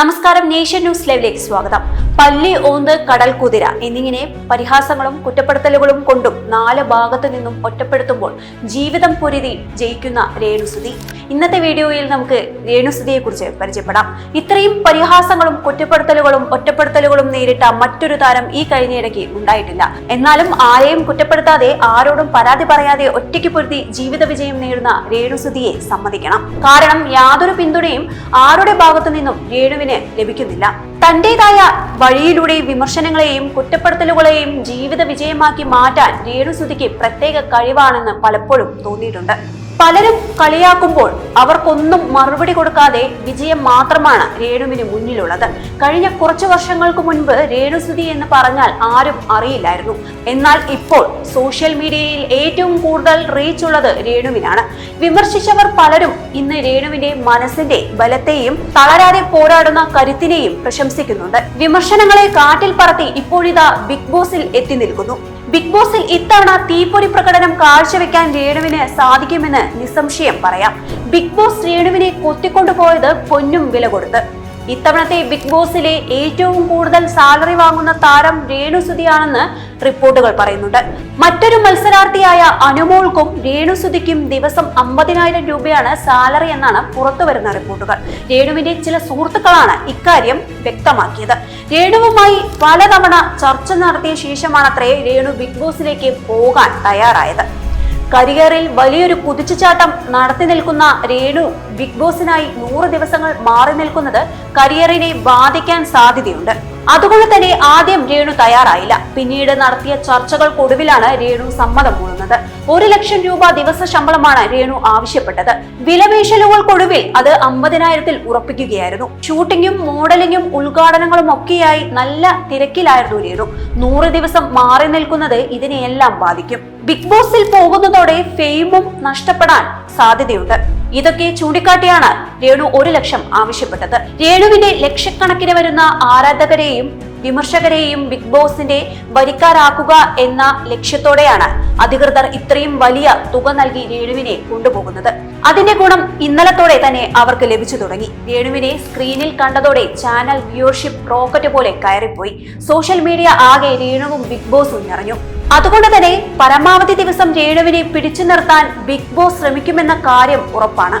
നമസ്കാരം nation news ലൈവിലേക്ക് സ്വാഗതം. പല്ലി ഓന്ത് കടൽ കുതിര എന്നിങ്ങനെ പരിഹാസങ്ങളും കുറ്റപ്പെടുത്തലുകളും കൊണ്ടും നാല് ഭാഗത്തു നിന്നും ഒറ്റപ്പെടുത്തുമ്പോൾ ജീവിതം പൊരുതി ജയിക്കുന്ന രേണുസുതി. ഇന്നത്തെ വീഡിയോയിൽ നമുക്ക് രേണുസുതിയെ കുറിച്ച് പരിചയപ്പെടാം. ഇത്രയും പരിഹാസങ്ങളും കുറ്റപ്പെടുത്തലുകളും ഒറ്റപ്പെടുത്തലുകളും നേരിട്ട മറ്റൊരു താരം ഈ കഴിഞ്ഞിടയ്ക്ക് ഉണ്ടായിട്ടില്ല. എന്നാലും ആരെയും കുറ്റപ്പെടുത്താതെ ആരോടും പരാതി പറയാതെ ഒറ്റയ്ക്ക് പൊരുതി ജീവിത വിജയം നേടുന്ന രേണുസുതിയെ സമ്മതിക്കണം. കാരണം യാതൊരു പിന്തുണയും ആരുടെ ഭാഗത്തു നിന്നും രേണുവിന് ലഭിക്കുന്നില്ല. തന്റേതായ വഴിയിലൂടെ വിമർശനങ്ങളെയും കുറ്റപ്പെടുത്തലുകളെയും ജീവിത വിജയമാക്കി മാറ്റാൻ രേണുസുതിക്ക് പ്രത്യേക കഴിവാണെന്ന് പലപ്പോഴും തോന്നിയിട്ടുണ്ട്. പലരും കളിയാക്കുമ്പോൾ അവർക്കൊന്നും മറുപടി കൊടുക്കാതെ വിജയം മാത്രമാണ് രേണുവിന് മുന്നിലുള്ളത്. കഴിഞ്ഞ കുറച്ചു വർഷങ്ങൾക്ക് മുൻപ് രേണുസുതി എന്ന് പറഞ്ഞാൽ ആരും അറിയില്ലായിരുന്നു. എന്നാൽ ഇപ്പോൾ സോഷ്യൽ മീഡിയയിൽ ഏറ്റവും കൂടുതൽ റീച്ച് ഉള്ളത് രേണുവിനാണ്. വിമർശിച്ചവർ പലരും ഇന്ന് രേണുവിന്റെ മനസ്സിന്റെ ബലത്തെയും തളരാതെ പോരാടുന്ന കരുത്തിനെയും പ്രശംസിക്കുന്നുണ്ട്. വിമർശനങ്ങളെ കാറ്റിൽ പറത്തി ഇപ്പോഴിതാ ബിഗ് ബോസിൽ എത്തി നിൽക്കുന്നു. ബിഗ് ബോസിൽ ഇത്തവണ തീപ്പൊരി പ്രകടനം കാഴ്ചവെക്കാൻ രേണുവിന് സാധിക്കുമെന്ന് നിസ്സംശയം പറയാം. ബിഗ് ബോസ് രേണുവിനെ കൊത്തിക്കൊണ്ടുപോയത് പൊന്നും വില കൊടുത്ത്. ഇത്തവണത്തെ ബിഗ് ബോസിലെ ഏറ്റവും കൂടുതൽ സാലറി വാങ്ങുന്ന താരം രേണുസുതിയാണെന്ന് റിപ്പോർട്ടുകൾ പറയുന്നുണ്ട്. മറ്റൊരു മത്സരാർത്ഥിയായ അനുമോൾക്കും രേണുസുതിക്കും ദിവസം അമ്പതിനായിരം രൂപയാണ് സാലറി എന്നാണ് പുറത്തുവരുന്ന റിപ്പോർട്ടുകൾ. രേണുവിന്റെ ചില സുഹൃത്തുക്കളാണ് ഇക്കാര്യം വ്യക്തമാക്കിയത്. രേണുവുമായി പലതവണ ചർച്ച നടത്തിയ ശേഷമാണത്രേ രേണു ബിഗ് ബോസിലേക്ക് പോകാൻ തയ്യാറായത്. കരിയറിൽ വലിയൊരു കുതിച്ചുചാട്ടം നടത്തി നിൽക്കുന്ന രേണു ബിഗ് ബോസിനായി നൂറ് ദിവസങ്ങൾ മാറി നിൽക്കുന്നത് കരിയറിനെ ബാധിക്കാൻ സാധ്യതയുണ്ട്. അതുകൊണ്ട് തന്നെ ആദ്യം രേണു തയ്യാറായില്ല. പിന്നീട് നടത്തിയ ചർച്ചകൾക്കൊടുവിലാണ് രേണു സമ്മതം കൂടുന്നത് ഒരു ലക്ഷം രൂപ ദിവസ ശമ്പളമാണ് രേണു ആവശ്യപ്പെട്ടത്. വിലപേശലുകൾക്കൊടുവിൽ അത് അമ്പതിനായിരത്തിൽ ഉറപ്പിക്കുകയായിരുന്നു. ഷൂട്ടിങ്ങും മോഡലിങ്ങും ഉദ്ഘാടനങ്ങളും ഒക്കെയായി നല്ല തിരക്കിലായിരുന്നു രേണു. നൂറ് ദിവസം മാറി നിൽക്കുന്നത് ഇതിനെയെല്ലാം ബാധിക്കും. ബിഗ് ബോസിൽ പോകുന്നതോടെ ഫെയിമും നഷ്ടപ്പെടാൻ സാധ്യതയുണ്ട്. ഇതൊക്കെ ചൂണ്ടിക്കാട്ടിയാണ് രേണു ഒരു ലക്ഷം ആവശ്യപ്പെട്ടത്. രേണുവിന്റെ ലക്ഷക്കണക്കിന് വരുന്ന ആരാധകരെയും വിമർശകരെയും ബിഗ് ബോസിന്റെ വരിക്കാരാക്കുക എന്ന ലക്ഷ്യത്തോടെയാണ് അധികൃതർ ഇത്രയും വലിയ തുക നൽകി രേണുവിനെ കൊണ്ടുപോകുന്നത്. അതിന്റെ ഗുണം ഇന്നലത്തോടെ തന്നെ അവർക്ക് ലഭിച്ചു തുടങ്ങി. രേണുവിനെ സ്ക്രീനിൽ കണ്ടതോടെ ചാനൽ വ്യൂവർഷിപ്പ് റോക്കറ്റ് പോലെ കയറിപ്പോയി. സോഷ്യൽ മീഡിയ ആകെ രേണുവും ബിഗ് ബോസും നിറഞ്ഞു. അതുകൊണ്ട് തന്നെ പരമാവധി ദിവസം രേണുവിനെ പിടിച്ചു നിർത്താൻ ബിഗ് ബോസ് ശ്രമിക്കുമെന്ന കാര്യം ഉറപ്പാണ്.